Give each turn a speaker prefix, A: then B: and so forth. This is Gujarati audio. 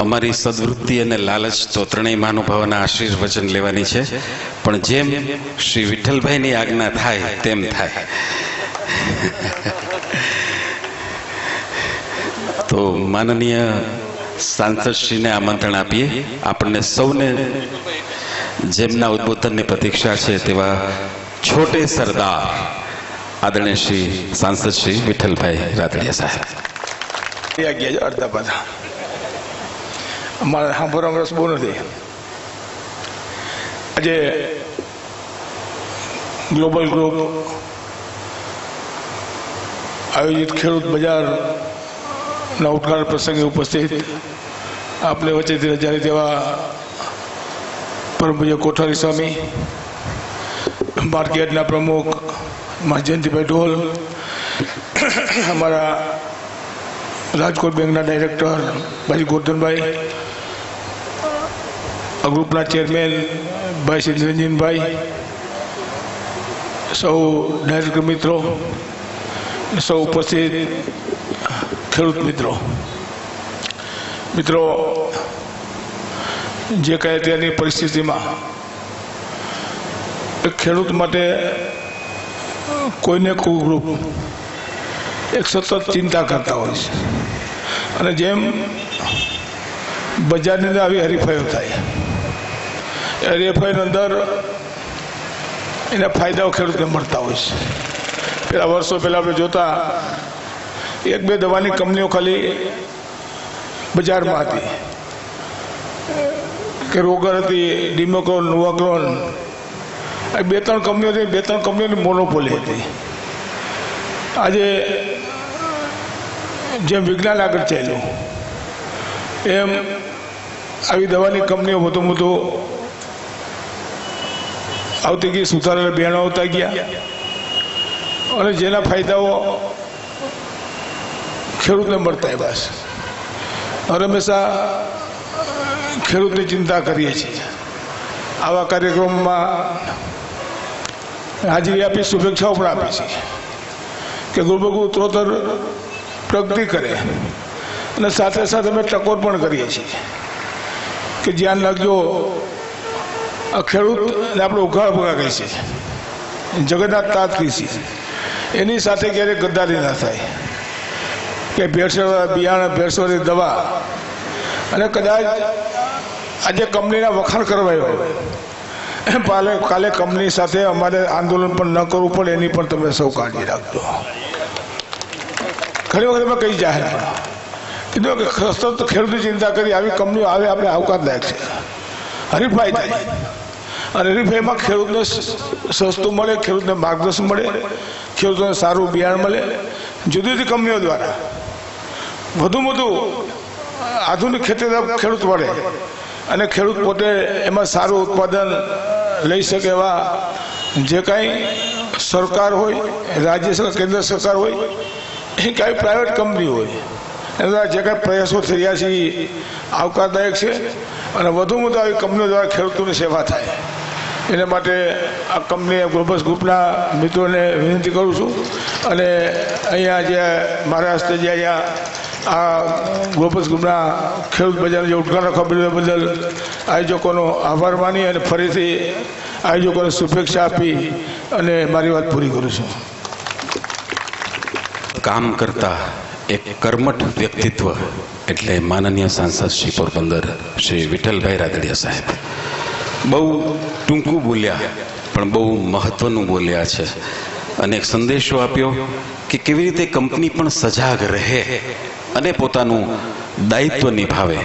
A: અમારી સદવૃત્તિ અને લાલચ તો ત્રણેય મહાનુભાવોના આશીર્વચન લેવાની છે. પણ જેમ શ્રી વિઠ્ઠલભાઈની આજ્ઞા થાય, તેમ થાય. તો માનનીય સાંસદશ્રીને આમંત્રણ આપીએ. આપણને સૌને જેમના ઉદ્બોધનની પ્રતીક્ષા છે તેવા છોટે સરદાર આદરણીય શ્રી સાંસદ શ્રી વિઠ્ઠલભાઈ રાદડિયા સાહેબ.
B: અડધા પાછા. અમારે સાંભળવામાં રસ બહુ નથી. આજે ગ્લોબલ ગ્રુપ આયોજિત ખેડૂત બજારના ઉદઘાટન પ્રસંગે ઉપસ્થિત આપણે વચ્ચેથી રજાની તેવા પરમ પૂજ્ય કોઠારી સ્વામી માર્કેટના પ્રમુખ જયંતિભાઈ ઢોલ, અમારા રાજકોટ બેંકના ડાયરેક્ટર ભાઈ ગોરધનભાઈ ગ્રુપના ચેરમેન ભાઈ શ્રી રંજીનભાઈ સૌ ડાયરેક્ટર મિત્રો સૌ ઉપસ્થિત ખેડૂત મિત્રો મિત્રો જે કાંઈ અત્યારની પરિસ્થિતિમાં ખેડૂત માટે કોઈને કોઈ ગ્રુપ એક સતત ચિંતા કરતા હોય છે અને જેમ બજારની અંદર આવી હરીફાઈઓ થાય હરીફાઈની અંદર એના ફાયદાઓ ખેડૂતને મળતા હોય છે. પેલા વર્ષો પહેલાં આપણે જોતા, એક બે દવાની કંપનીઓ ખાલી બજારમાં હતી. કે રોગર હતી, ડિમોક્રોન નોવાક્રોન બે ત્રણ કંપનીઓ હતી, બે ત્રણ કંપનીઓની મોનોપોલી હતી. આજે જેમ વિજ્ઞાન આગળ ચાલ્યું, એમ આવી દવાની કંપનીઓ વધુ વધુ આવતી ગઈ સુધારેલા બહેનો આવતા ગયા. અને જેના ફાયદાઓ ખેડૂતને મળતા હર હંમેશા ખેડૂતની ચિંતા કરીએ છીએ. આવા કાર્યક્રમમાં હાજરી આપી, શુભેચ્છાઓ પણ આપી છે કે ગુરુબગુ ઉત્તરોત્તર પ્રગતિ કરે. અને સાથે સાથે અમે ટકોર પણ કરીએ છીએ કે ધ્યાન રાખજો આ ખેડૂતને આપણે ઉઘાડ ભગા કહે છે. જગન્નાથ તાત કહી એની સાથે ક્યારેય ગદ્દારી ના થાય. કે ભેળસેળ બિયારણ ભેળસેળની દવા અને કદાચ આજે કંપનીના વખાણ કરવાયો કાલે કાલે કંપની સાથે અમારે આંદોલન પણ ન કરવું પડે, એની પણ તમે સૌ કાળજી રાખજો. ઘણી વખત મેં કહી જાહેર કીધું કે સતત ખેડૂતની ચિંતા કરી આવી કંપનીઓ આવે, આપણે આવકારદાયક છે. હરીફાઈ થાય. અને હરીફાઈમાં ખેડૂતને સસ્તું મળે, ખેડૂતને માર્ગદર્શન મળે, ખેડૂતોને સારું બિયારણ મળે. જુદી જુદી કંપનીઓ દ્વારા. વધુ વધુ આધુનિક ખેતી તરફ ખેડૂત વળે અને ખેડૂત પોતે એમાં સારું ઉત્પાદન લઈ શકે એવા જે કાંઈ સરકાર હોય, રાજ્ય સરકાર, કેન્દ્ર સરકાર હોય, એ કાંઈ પ્રાઇવેટ કંપની હોય. એના જે કાંઈ પ્રયાસો થઈ રહ્યા છે, એ આવકારદાયક છે અને વધુમાં વધુ આવી કંપનીઓ દ્વારા ખેડૂતોની સેવા થાય. એના માટે આ કંપની ગ્લોબસ ગ્રુપના મિત્રોને વિનંતી કરું છું. અને અહીંયા જે હસ્તે જે અહીંયા આ ગ્લોબસ ગ્રુપના ખેડૂત બજારનું જે ઉદઘાટન ખબર બદલ આયોજકોનો આભાર માની અને ફરીથી આયોજકોને શુભેચ્છા આપી અને મારી વાત પૂરી કરું છું.
A: કામ કરતા એક કર્મઠ વ્યક્તિત્વ એટલે માનનીય સાંસદ શ્રી પોરબંદર શ્રી વિઠ્ઠલભાઈ રાદડિયા સાહેબ. બહુ ટૂંકું બોલ્યા, પણ બહુ મહત્વનું બોલ્યા છે. અને એક સંદેશો આપ્યો કે કેવી રીતે કંપની પણ સજાગ રહે અને પોતાનું દાયિત્વ નિભાવે.